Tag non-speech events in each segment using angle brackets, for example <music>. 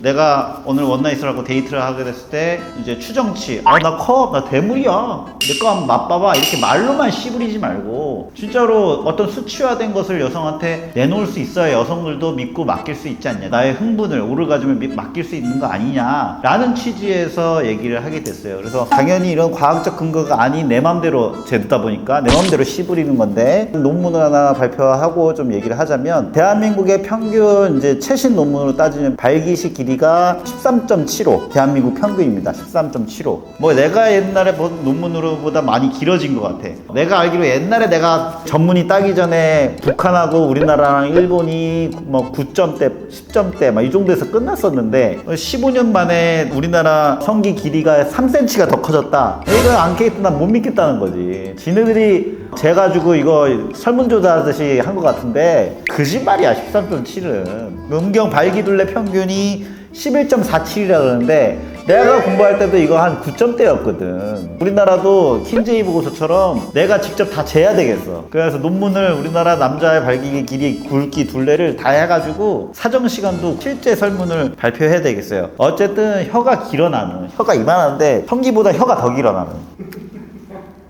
내가 오늘 원나잇을 하고 데이트를 하게 됐을 때 이제 추정치. 아 나 커. 나 대물이야. 내 거 한번 맛봐봐. 이렇게 말로만 씨부리지 말고 진짜로 어떤 수치화된 것을 여성한테 내놓을 수 있어야 여성들도 믿고 맡길 수 있지 않냐. 나의 흥분을 오르가즘을 믿- 맡길 수 있는 거 아니냐. 라는 취지에서 얘기를 하게 됐어요. 그래서 당연히 이런 과학적 근거가 아닌 내 맘대로 재듣다 보니까 내 맘대로 씨부리는 건데 논문을 하나 발표하고 좀 얘기를 하자면 대한민국의 평균 이제 최신 논문으로 따지면 발기시 길이가 13.75 대한민국 평균입니다. 13.75뭐 내가 옛날에 본 논문으로보다 많이 길어진 것 같아. 내가 알기로 옛날에 내가 전문의 따기 전에 북한하고 우리나라랑 일본이 뭐 9점대 10점대 막 이 정도에서 끝났었는데 15년 만에 우리나라 성기 길이가 3cm가 더 커졌다. 이거 안 깨겠다. 난 못 믿겠다는 거지. 지네들이 재 가지고 이거 설문조사 하듯이 한 것 같은데 거짓말이야 13.7은. 음경 발기둘레 평균이 11.47이라 그러는데 내가 공부할 때도 이거 한 9점대였거든. 우리나라도 킨제이 보고서처럼 내가 직접 다 재야 되겠어. 그래서 논문을 우리나라 남자의 발기 길이 굵기 둘레를 다 해가지고 사정 시간도 실제 설문을 발표해야 되겠어요. 어쨌든 혀가 길어 나는 혀가 이만한데 성기보다 혀가 더 길어 나는.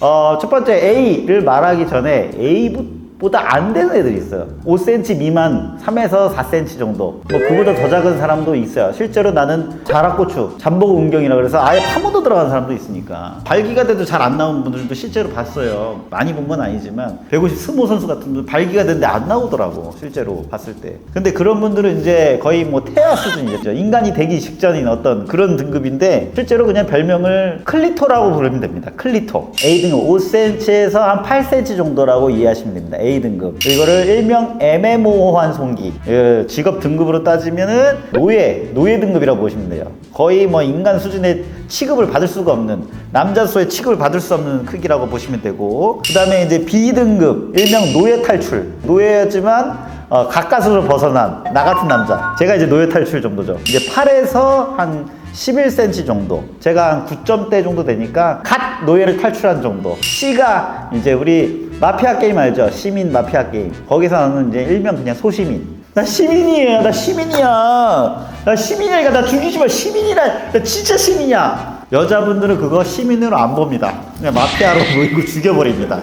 어, 첫 번째 A를 말하기 전에 A 보다 안 되는 애들이 있어요. 5cm 미만, 3에서 4cm 정도. 뭐 그보다 더 작은 사람도 있어요. 실제로 나는 자락고추, 잠복 운경이라 그래서 아예 파묻어 들어간 사람도 있으니까. 발기가 돼도 잘 안 나온 분들도 실제로 봤어요. 많이 본 건 아니지만 150 스모 선수 같은 분들 발기가 됐는데 안 나오더라고. 실제로 봤을 때. 근데 그런 분들은 이제 거의 뭐 태아 수준이겠죠. 인간이 되기 직전인 어떤 그런 등급인데 실제로 그냥 별명을 클리토라고 부르면 됩니다. 클리토. A등급 5cm에서 한 8cm 정도라고 이해하시면 됩니다. A등급. 이거를 일명 애매모호한 송기. 그 직업 등급으로 따지면은 노예, 노예 등급이라고 보시면 돼요. 거의 뭐 인간 수준의 취급을 받을 수가 없는 남자소의 취급을 받을 수 없는 크기라고 보시면 되고 그 다음에 이제 B등급 일명 노예 탈출 노예였지만 어, 가까스로 벗어난 나 같은 남자 제가 이제 노예 탈출 정도죠 이제 8에서 한 11cm 정도 제가 한 9점대 정도 되니까 갓 노예를 탈출한 정도 C가 이제 우리 마피아 게임 알죠 시민 마피아 게임 거기서 나는 이제 일명 그냥 소시민 나 시민이에요. 나 시민이야. 나 시민이니까 나 죽이지 마. 시민이라. 나 진짜 시민이야. 여자분들은 그거 시민으로 안 봅니다. 그냥 마피아로 <laughs> 보이고 죽여버립니다.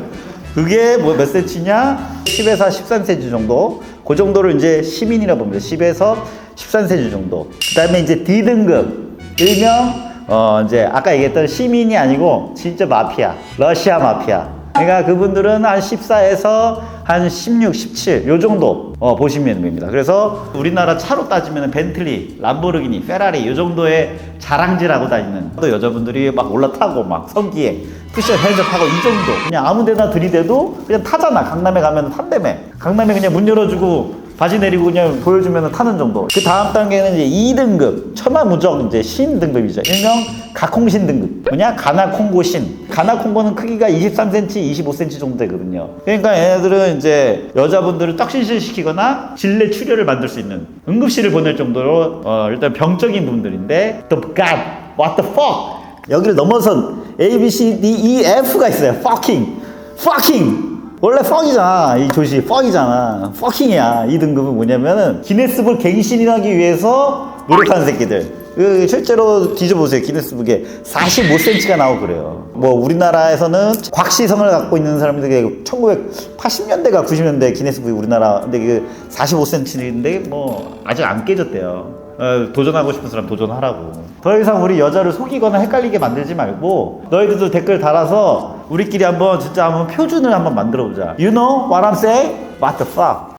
그게 뭐몇 센치냐? 10에서 13cm 정도. 그 정도를 이제 시민이라 봅니다. 10에서 13cm 정도. 그 다음에 이제 D등급. 일명, 어, 이제 아까 얘기했던 시민이 아니고 진짜 마피아. 러시아 마피아. 그러니까 그분들은 한 14에서 한 16, 17, 요 정도 어, 보시면 됩니다. 그래서 우리나라 차로 따지면 벤틀리, 람보르기니, 페라리 요 정도의 자랑질하고 다니는 또 여자분들이 막 올라타고 막 성기에 쿠션 핸즈하고 이 정도 그냥 아무 데나 들이대도 그냥 타잖아. 강남에 가면 탄다며. 강남에 그냥 문 열어주고 바지 내리고 그냥 보여주면 타는 정도. 그 다음 단계는 이제 2등급. 천하무적 이제 신 등급이죠. 일명 가콩신 등급. 뭐냐? 가나콩고 신. 가나콩고는 크기가 23cm, 25cm 정도 되거든요. 그러니까 얘네들은 이제 여자분들을 떡신신 시키거나 진례 출혈을 만들 수 있는 응급실을 보낼 정도로 어, 일단 병적인 분들인데 The God, what the fuck? 여기를 넘어선 A, B, C, D, E, F가 있어요. Fucking, fucking. 원래 fuck이잖아. 이 조시 fuck이잖아. fucking이야. 이 등급은 뭐냐면은 기네스북 갱신하기 위해서 노력하는 새끼들. 그 실제로 뒤져보세요. 기네스북에 45cm가 나오고 그래요. 뭐 우리나라에서는 곽시성을 갖고 있는 사람들이 1980년대가 90년대 기네스북이 우리나라 근데 그 45cm인데 뭐 아직 안 깨졌대요. 어, 도전하고 싶은 사람 도전하라고. 더 이상 우리 여자를 속이거나 헷갈리게 만들지 말고 너희들도 댓글 달아서 우리끼리 한번 진짜 한번 표준을 한번 만들어 보자. You know what I'm saying? What the fuck?